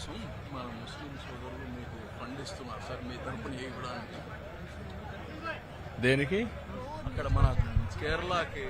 కోసం మన ముస్లిం సోదరులు మీకు ఫండ్ ఇస్తున్నారు. సార్ మీ తరపున ఇవ్వడానికి? దేనికి? అక్కడ మన కేరళకి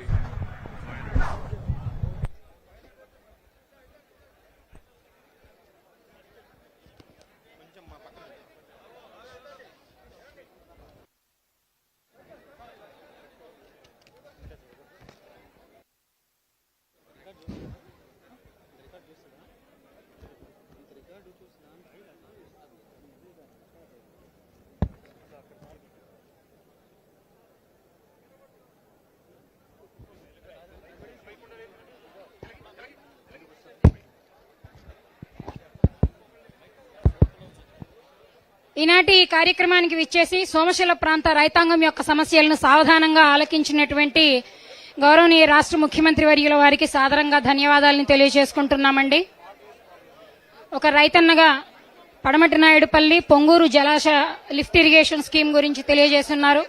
ఈనాటి ఈ కార్యక్రమానికి విచ్చేసి సోమశిల ప్రాంత రైతాంగం యొక్క సమస్యలను సావధానంగా ఆలకించినటువంటి గౌరవనీయ రాష్ట్ర ముఖ్యమంత్రి వర్యుల వారికి సాదరంగా ధన్యవాదాలను తెలియజేసుకుంటున్నామండి. ఒక రైతన్నగా పడమటి నాయుడుపల్లి పొంగూరు జలాశయ లిఫ్ట్ ఇరిగేషన్ స్కీమ్ గురించి తెలియజేస్తున్నారు.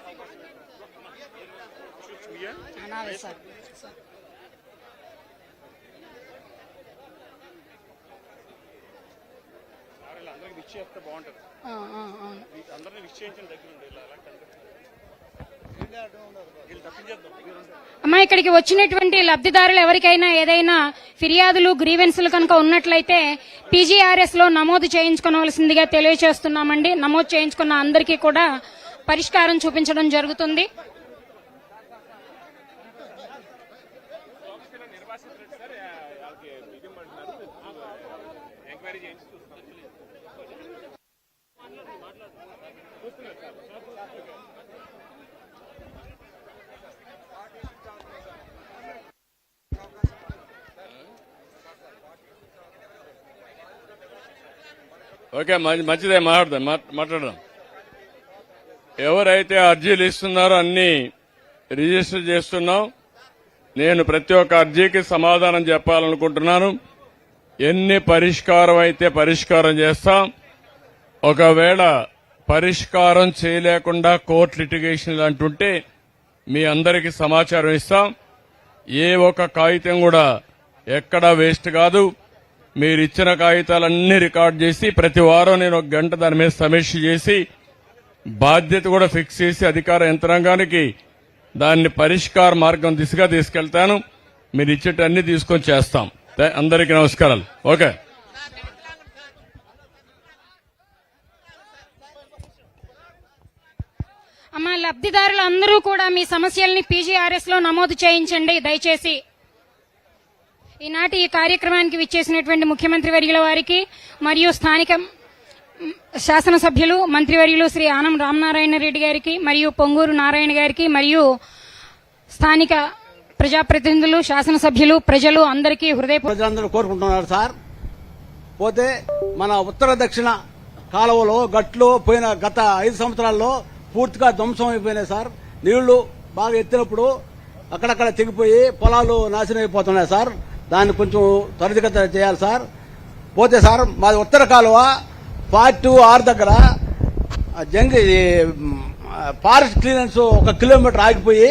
అమ్మా ఇక్కడికి వచ్చినటువంటి లబ్ధిదారులు ఎవరికైనా ఏదైనా ఫిర్యాదులు గ్రీవెన్సులు కనుక ఉన్నట్లయితే పీజీఆర్ఎస్లో నమోదు చేయించుకోవాల్సిందిగా తెలియజేస్తున్నామండి. నమోదు చేయించుకున్న అందరికీ కూడా పరిష్కారం చూపించడం జరుగుతుంది. ఓకే మంచి- మంచిదే మాట్లాడదాం మాట్లాడదాం. ఎవరైతే అర్జీలు ఇస్తున్నారో అన్ని రిజిస్టర్ చేస్తున్నాం. నేను ప్రతి ఒక్క అర్జీకి సమాధానం చెప్పాలనుకుంటున్నాను. ఎన్ని పరిష్కారం అయితే పరిష్కారం చేస్తాం. ఒకవేళ పరిష్కారం చేయలేకుండా కోర్టు లిటిగేషన్లు అంటుంటే మీ అందరికీ సమాచారం ఇస్తాం. ఏ ఒక్క కాగితం కూడా ఎక్కడా వేస్ట్ కాదు. మీరు ఇచ్చిన కాగితాలన్నీ రికార్డ్ చేసి ప్రతి వారం నేను ఒక గంట దాని మీద సమీక్ష చేసి బాధ్యత కూడా ఫిక్స్ చేసి అధికార యంత్రాంగానికి దాన్ని పరిష్కార మార్గం దిశగా తీసుకెళ్తాను. మీరు ఇచ్చేటన్ని తీసుకొని చేస్తాం. అందరికీ నమస్కారాలు. ఓకే. అమ్మ లబ్ధిదారులు అందరూ కూడా మీ సమస్యల్ని పీజీఆర్ఎస్లో నమోదు చేయించండి. దయచేసి ఈనాటి ఈ కార్యక్రమానికి విచ్చేసినటువంటి ముఖ్యమంత్రి వర్యుల వారికి మరియు స్థానిక శాసనసభ్యులు మంత్రివర్యులు శ్రీ ఆనం రామనారాయణ రెడ్డి గారికి మరియు పొంగూరు నారాయణ గారికి మరియు స్థానిక ప్రజాప్రతినిధులు శాసనసభ్యులు ప్రజలు అందరికీ హృదయ ప్రజలందరూ కోరుకుంటున్నారు సార్. పోతే మన ఉత్తర దక్షిణ కాలువలో గట్లు పోయిన గత ఐదు సంవత్సరాల్లో పూర్తిగా ధ్వంసం అయిపోయినాయి సార్. నీళ్ళు బాగా ఎత్తినప్పుడు అక్కడక్కడ తెగిపోయి పొలాలు నాశనం అయిపోతున్నాయి సార్. దాన్ని కొంచెం త్వరితగత చేయాలి సార్. పోతే సార్ మాది ఉత్తర కాలువ పార్ట్ ఆర్ దగ్గర. జంగ్ జంగి ఫారెస్ట్ క్లియరెన్స్ ఒక కిలోమీటర్ ఆగిపోయి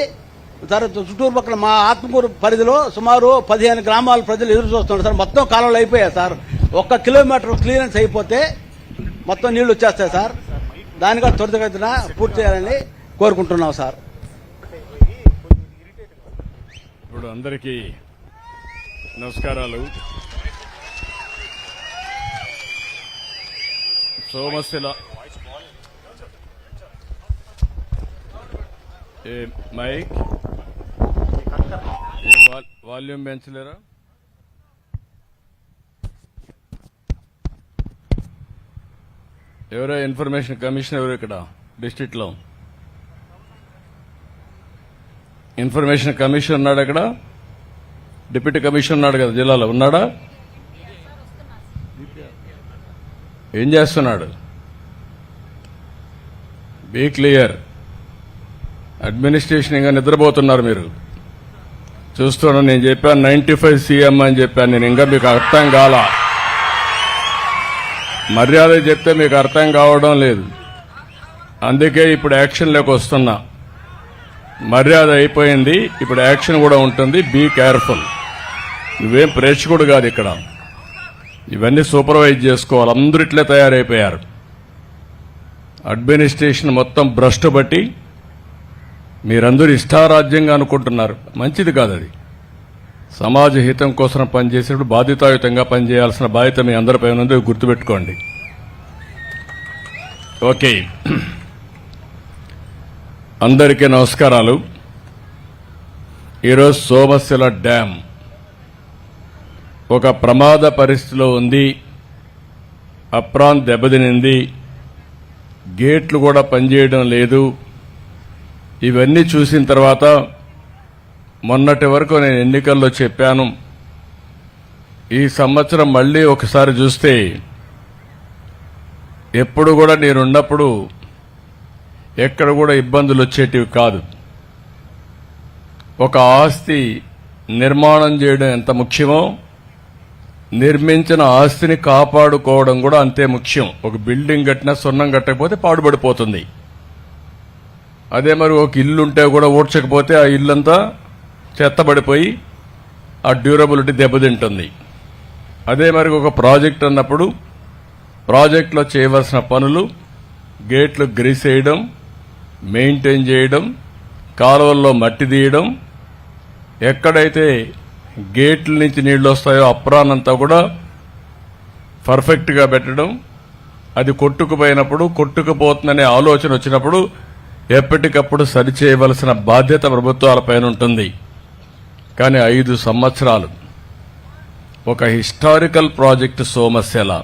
తర్వాత చుట్టూరు పక్కల మా ఆత్మకూరు పరిధిలో సుమారు పదిహేను గ్రామాల ప్రజలు ఎదురు చూస్తున్నారు సార్. మొత్తం కాలంలో అయిపోయాయి సార్. ఒక్క కిలోమీటర్ క్లియరెన్స్ అయిపోతే మొత్తం నీళ్ళు వచ్చేస్తాయి సార్. దానిగా త్వరితగతిన పూర్తి చేయాలని కోరుకుంటున్నాం సార్. ఇప్పుడు అందరికీ నమస్కారాలు. సోమశిల. ఏ మైక్? ఏ వాల్- వాల్యూమ్ పెంచలేరా? ఎవరో ఇన్ఫర్మేషన్ కమిషన్ ఎవరు ఇక్కడ డిస్టిక్లో లో ఇన్ఫర్మేషన్ కమిషన్ ఉన్నాడు అక్కడ. డిప్యూటీ కమిషన్ ఉన్నాడు కదా జిల్లాలో ఉన్నాడా? ఏం చేస్తున్నాడు? Be clear. అడ్మినిస్ట్రేషన్ ఇంకా నిద్రపోతున్నారు మీరు. చూస్తున్నాను నేను చెప్పాను నైన్టీ ఫైవ్ సీఎం అని చెప్పాను నేను ఇంకా మీకు అర్థం కాల. మర్యాద చెప్తే మీకు అర్థం కావడం లేదు. అందుకే ఇప్పుడు యాక్షన్లోకి వస్తున్నా. మర్యాద అయిపోయింది ఇప్పుడు యాక్షన్ కూడా ఉంటుంది బీ కేర్ఫుల్. నువ్వేం ప్రేక్షకుడు కాదు ఇక్కడ. ఇవన్నీ సూపర్వైజ్ చేసుకోవాలి. అందరూ ఇట్లే తయారైపోయారు. అడ్మినిస్ట్రేషన్ మొత్తం భ్రష్టు బట్టి మీరందరూ ఇష్టారాజ్యంగా అనుకుంటున్నారు. మంచిది కాదు అది. సమాజ హితం కోసం పనిచేసేప్పుడు బాధ్యతాయుతంగా పనిచేయాల్సిన బాధ్యత మీ అందరిపై ఉన్నది గుర్తుపెట్టుకోండి. ఓకే. అందరికీ నమస్కారాలు. ఈరోజు సోమశిల డ్యామ్. ఒక ప్రమాద పరిస్థితిలో ఉంది అప్రాన్ దెబ్బతినింది గేట్లు కూడా పనిచేయడం లేదు. ఇవన్నీ చూసిన తర్వాత మొన్నటి వరకు నేను ఎన్నికల్లో చెప్పాను. ఈ సంవత్సరం మళ్ళీ ఒకసారి చూస్తే ఎప్పుడు కూడా నేనున్నప్పుడు ఎక్కడ కూడా ఇబ్బందులు వచ్చేటివి కాదు. ఒక ఆస్తి నిర్మాణం చేయడం ఎంత ముఖ్యమో నిర్మించిన ఆస్తిని కాపాడుకోవడం కూడా అంతే ముఖ్యం. ఒక బిల్డింగ్ కట్టినా సున్నం కట్టకపోతే పాడుపడిపోతుంది అదే మరి ఒక ఇల్లు ఉంటే కూడా ఊడ్చకపోతే ఆ ఇల్లంతా చెత్తబడిపోయి ఆ డ్యూరబిలిటీ దెబ్బతింటుంది. అదే మరి ఒక ప్రాజెక్ట్ అన్నప్పుడు ప్రాజెక్టులో చేయవలసిన పనులు గేట్లు గ్రీస్ వేయడం మెయింటైన్ చేయడం కాలువల్లో మట్టి తీయడం ఎక్కడైతే గేట్ల నుంచి నీళ్ళు వస్తాయో అప్రానంతా కూడా పర్ఫెక్ట్గా పెట్టడం. అది కొట్టుకుపోయినప్పుడు కొట్టుకుపోతుందనే ఆలోచన వచ్చినప్పుడు ఎప్పటికప్పుడు సరిచేయవలసిన బాధ్యత ప్రభుత్వాలపైన ఉంటుంది. కానీ ఐదు సంవత్సరాలు. ఒక హిస్టారికల్ ప్రాజెక్టు సోమశిల.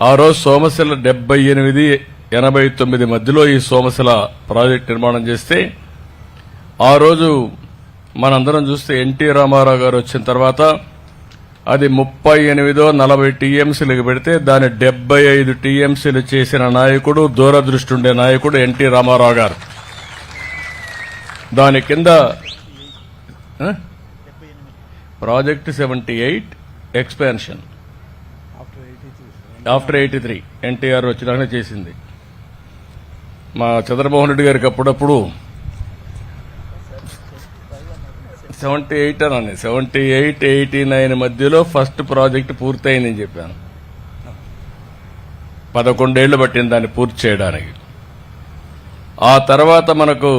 ఆ రోజు సోమశిల డెబ్బై ఎనిమిది ఎనభై తొమ్మిది మధ్యలో ఈ సోమశిల ప్రాజెక్ట్ నిర్మాణం చేస్తే ఆ రోజు మనందరం చూస్తే ఎన్టీ రామారావు గారు వచ్చిన తర్వాత అది ముప్పై ఎనిమిదో నలభై టీఎంసీలకు పెడితే దాని డెబ్బై ఐదు టీఎంసీలు చేసిన నాయకుడు దూరదృష్టి ఉండే నాయకుడు ఎన్టీ రామారావు గారు. దాని కింద project seventy eight expansion. After eighty three NTR వచ్చినాకనే చేసింది. మా చంద్రమోహన్ రెడ్డి గారికి అప్పుడప్పుడు సెవెంటీ ఎయిట్ అని సెవెంటీ ఎయిట్ ఎయిటీ నైన్ మధ్యలో ఫస్ట్ ప్రాజెక్ట్ పూర్తయిందని చెప్పాను. పదకొండేళ్ళు పట్టింది దాన్ని పూర్తి చేయడానికి. ఆ తర్వాత మనకు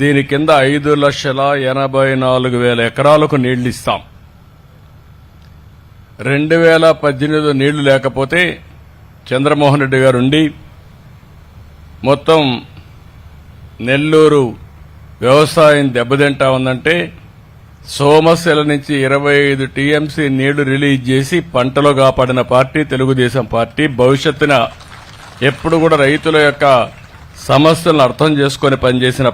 దీని కింద ఐదు లక్షల ఎనభై నాలుగు వేల ఎకరాలకు నీళ్ళు ఇస్తాం. రెండు వేల పద్దెనిమిదిలో నీళ్ళు లేకపోతే చంద్రమోహన్ రెడ్డి గారు ఉండి మొత్తం నెల్లూరు వ్యవసాయం దెబ్బతింటా ఉందంటే సోమశిల నుంచి ఇరవై ఐదు టీఎంసీ నీళ్ళు రిలీజ్ చేసి పంటలో కాపాడిన పార్టీ తెలుగుదేశం పార్టీ భవిష్యత్తున ఎప్పుడు కూడా రైతుల యొక్క సమస్యలను అర్థం చేసుకొని పనిచేసిన